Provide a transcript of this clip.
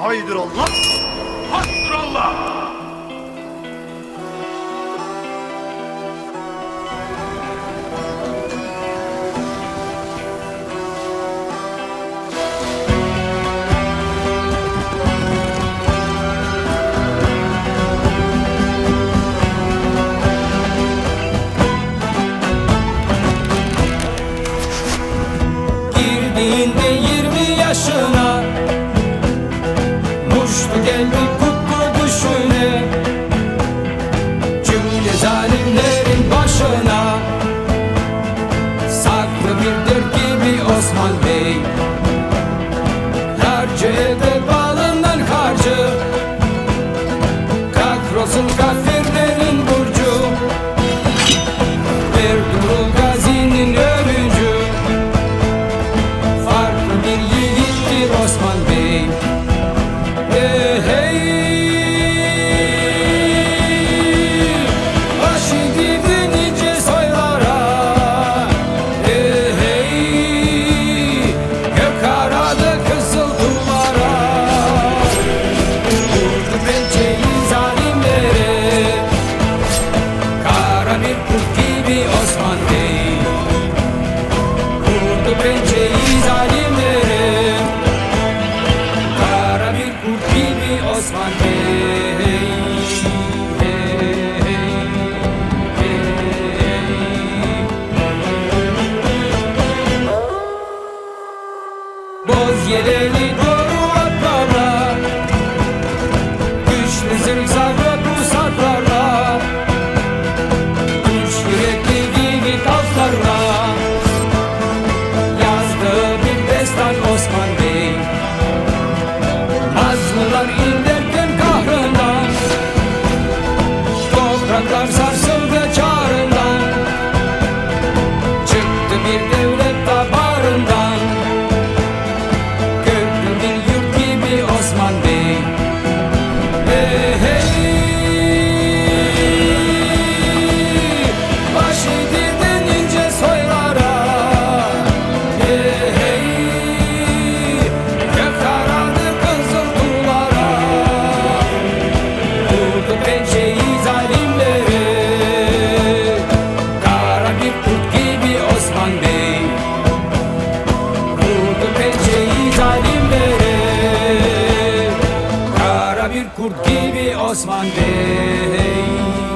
Haydır Allah. Haydır Allah. Girdiğinde yirmi yaşına Yedeli doğru atlara Güç bizim zavrat musatlara Güç yürekli yiğit altlarla Yazdığı bir destan Osman Bey. Nazmılar ilk bir kurt gibi Osman Bey.